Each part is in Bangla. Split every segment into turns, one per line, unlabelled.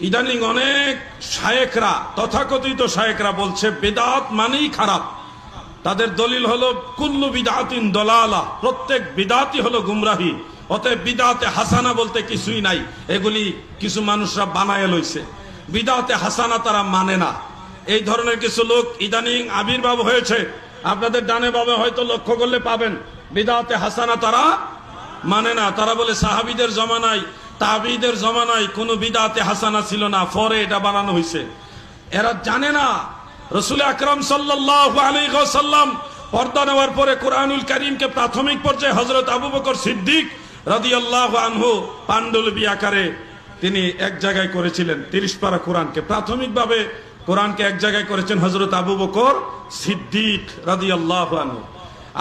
ইদানিং অনেক শায়েকরা, তথাকথিত শায়েকরা বলছে, বেদাত মানেই খারাপ। তাদের দলিল হলো, কুল্লু বিদাতিন দলালা, প্রত্যেক বিদাতি হলো গুমরাহি। অতএব বিদাতে হাসানা বলতে কিছুই নাই। এগুলি কিছু মানুষরা বানায় লইছে। বিদাতে হাসানা তারা মানে না। এই ধরনের কিছু লোক ইদানিং আবির্ভাব হয়েছে। আপনাদের ডানে বামে হয়তো লক্ষ্য করলে পাবেন, বিদাতে হাসানা তারা মানে না। তারা বলে, সাহাবিদের জমানায় তাবিদের জমানায় কোনো বিদাতে হাসানা ছিল না, পরে এটা বানানো হয়েছে এরা জানে না, রসুল আকরম সাল্লাম পর্দা নেওয়ার পরে কোরআনুল করিমকে প্রাথমিক পর্যায়ে হজরত আবু বকর সিদ্দিক রাদি আল্লাহ আনহু পাণ্ডুলিপি আকারে তিনি এক জায়গায় করেছিলেন, তিরিশ পারা কোরআনকে। প্রাথমিকভাবে কোরআনকে এক জায়গায় করেছেন হজরত আবু বকর সিদ্দিক রাদি আল্লাহ আনহু।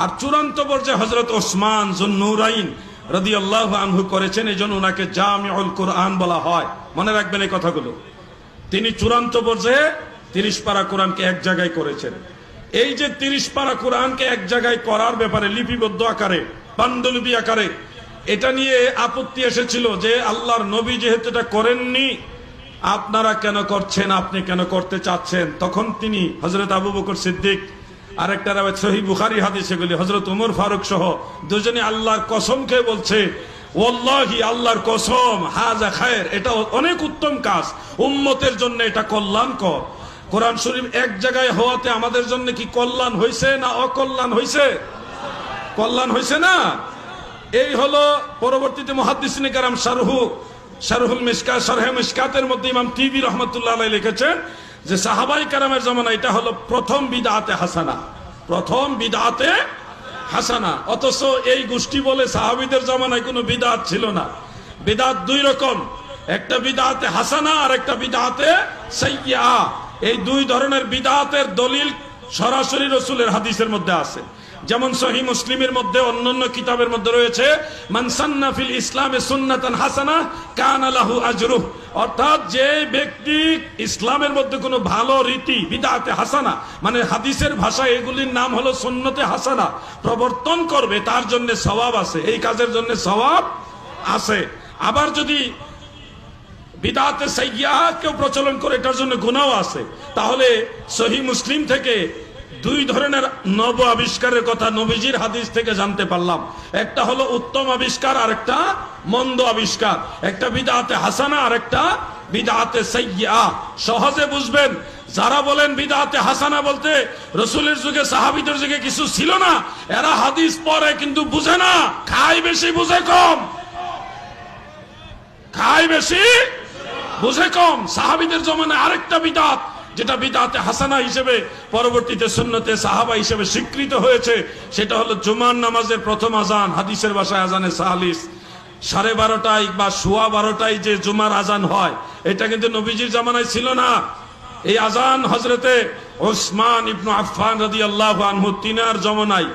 আর চূড়ান্ত পর্যায়ে হজরত ওসমান জুন্নুরাইন রাদি আল্লাহ আনহু করেছেন এই জন্য ওনাকে জামিউল কোরআন বলা হয়। মনে রাখবেন এই কথাগুলো। তিনি চূড়ান্ত পর্যায়ে তিরিশ পারা কোরআনকে এক জায়গায় করেছেন। এই যে তিরিশ পারা কোরআনকে এক জায়গায় করার ব্যাপারে লিপিবদ্ধ আকারে পাণ্ডুলিপি আকারে, এটা নিয়ে আপত্তি এসেছিল যে আল্লাহর নবী যেহেতু এটা করেননি, আপনারা কেন করছেন, আপনি কেন করতে চাচ্ছেন? তখন তিনি হজরত আবু বকর সিদ্দিক আরেকটা রাবে সহি বুখারি হাদিস এগুলি হজরত উমর ফারুক সহ দুজনে আল্লাহর কসম খেয়ে বলছে ওল্লাহি আল্লাহর কসম, হাজা খায়ের। এটা অনেক উত্তম কাজ। উম্মতের জন্য এটা কল্যাণকর। কোরআন শরীফ এক জায়গায় হওয়াতে আমাদের জন্য কি কল্যাণ হয়েছে না অকল্যাণ হয়েছে কল্যাণ হয়েছে না? এই হলো পরবর্তীতে মহাদিসিনী কারাম শারহু, শারহুল মিসকা শারহে মিসকাতের মধ্যে ইমাম টিভি রহমতুল্লাহ লিখেছেন যে সাহাবাই কারামের জমানা, এটা হলো প্রথম বিদাতে হাসানা। প্রথম বিদাতে হাসানা। অথচ এই গোষ্ঠী বলে সাহাবিদের জমানায় কোনো বিদাত ছিল না। বিদাত দুই রকম। একটা বিদাতে হাসানা আর একটা বিদাতে সাইয়া এই দুই ধরনের বিদাতের দলিল সরাসরি রসুলের হাদিসের মধ্যে আছে। যেমন সহি মুসলিমের মধ্যে অন্যান্য কিতাবের মধ্যে রয়েছে মানসান্না ফিল ইসলামে সুন্নাতান হাসানা, কান আলাহু আজরুহ। অর্থাৎ যে ব্যক্তি ইসলামের মধ্যে কোনো ভালো রীতি, বিদাতে হাসানা মানে হাদিসের ভাষা এগুলির নাম হলো সুন্নতে হাসানা, প্রবর্তন করবে, তার জন্য স্বভাব আছে। এই কাজের জন্য স্বভাব আছে। আবার যদি বিদাতে সাইয়া কেউ প্রচলন করে, এটার জন্য গুণাও আছে। তাহলে সহি মুসলিম থেকে দুই ধরনের নব আবিষ্কারের কথা নবীজির হাদিস থেকে জানতে পারলাম। একটা হলো উত্তম আবিষ্কার আর একটা মন্দ আবিষ্কার। একটা বিদাতে হাসানা আর একটা বিদাতে সাইয়া সহজে বুঝবেন, যারা বলেন বিদাতে হাসানা বলতে রসুলের যুগে, সাহাবিদের যুগে কিছু ছিল না, এরা হাদিস পরে কিন্তু বুঝে না। খায় বেশি, বুঝে কম। খায় বেশি, বুঝে কম। সাহাবিদের জমানে আরেকটা বিদাত। যেটা বিদাতে হাসানা হিসেবে, পরবর্তীতে সুন্নতে সাহাবা হিসেবে স্বীকৃত হয়েছে, সেটা হলো জুমার নামাজের প্রথম আজান, হাদিসের ভাষায় আজানে সাহালিস। সাড়ে বারোটায় বা সোয়া বারোটায় যে জুমার আজান হয়, এটা কিন্তু নবীজির জামানায় ছিল না। এই আজান হজরতে ওসমান ইবনু আফফান রাদি আল্লাহ আনহু তিনার জমানায়,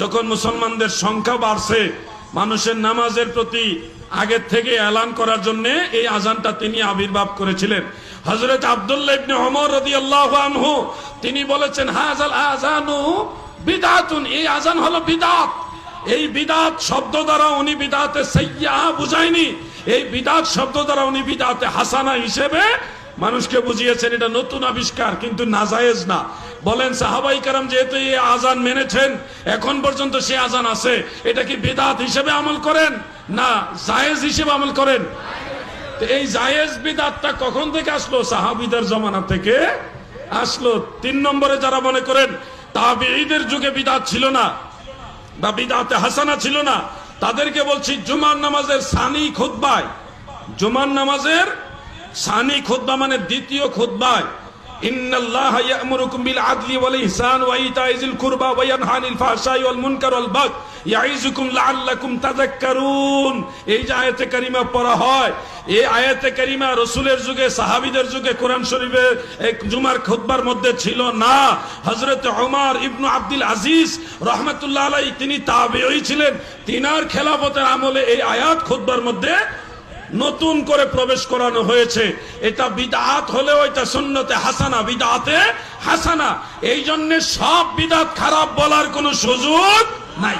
যখন মুসলমানদের সংখ্যা বাড়ছে, মানুষের নামাজের প্রতি আগের থেকে এলান করার জন্য এই আজানটা তিনি আবির্ভাব করেছিলেন। হজরত আবদুল্লাহ আনহু, তিনি বলেছেন হাজাল আজানু বিদাতুন। এই আজান হলো বিদাত। এই বিদাত শব্দ দ্বারা উনি বিদাতে সাইয়া বুঝায়নি। এই বিদাত শব্দ দ্বারা উনি বিদাতে হাসানা হিসেবে মানুষকে বুঝিয়েছেন, এটা নতুন আবিষ্কার, কিন্তু নাজায়েজ না। বলেন, সাহাবাই কারাম যেহেতু এই আজান মেনেছেন, এখন পর্যন্ত সে আজান আছে, এটা কি বিদাত হিসেবে আমল করেন? না, জায়েজ হিসেবে আমল করেন? এই জায়েজ বিদাতটা কখন থেকে আসলো? সাহাবিদের জমানা থেকে আসলো। তিন নম্বরে যারা মনে করেন, তাবিঈদের যুগে বিদাত ছিল না বা বিদাতে হাসানা ছিল না, তাদেরকে বলছি জুমার নামাজের সানি খুদ্বায় জুমার নামাজের সানি খুদ্া মানে দ্বিতীয় খুদ্বায় ইন্নাল্লাহ ইয়া'মুরুকুম বিল আদলি ওয়াল ইহসান ওয়া ইতাই যিল কুরবা ওয়া ইয়ানহা আনিল ফাহশাই ওয়াল মুনকার ওয়াল বাগ ইয়াইযুকুম লাআল্লাকুম তাযাক্কারুন। এই যে আয়াতে কারিমা পড়া হয়, এই আয়াতে কারিমা রসুলের যুগে, সাহাবিদের যুগে, কোরআন শরীফের এক জুমার খুতবার মধ্যে ছিল না। হযরত ওমর ইবনু আব্দুল আজিজ রহমাতুল্লাহ আলাইহি, তিনি তাবেঈ ছিলেন। তিনার খেলাফতের আমলে এই আয়াত খুতবার মধ্যে নতুন করে প্রবেশ করানো হয়েছে। এটা বিদাত হলেও এটা সুন্নতে হাসানা, বিদাতে হাসানা। এই জন্য সব বিদাত খারাপ বলার কোনো সুযোগ নাই।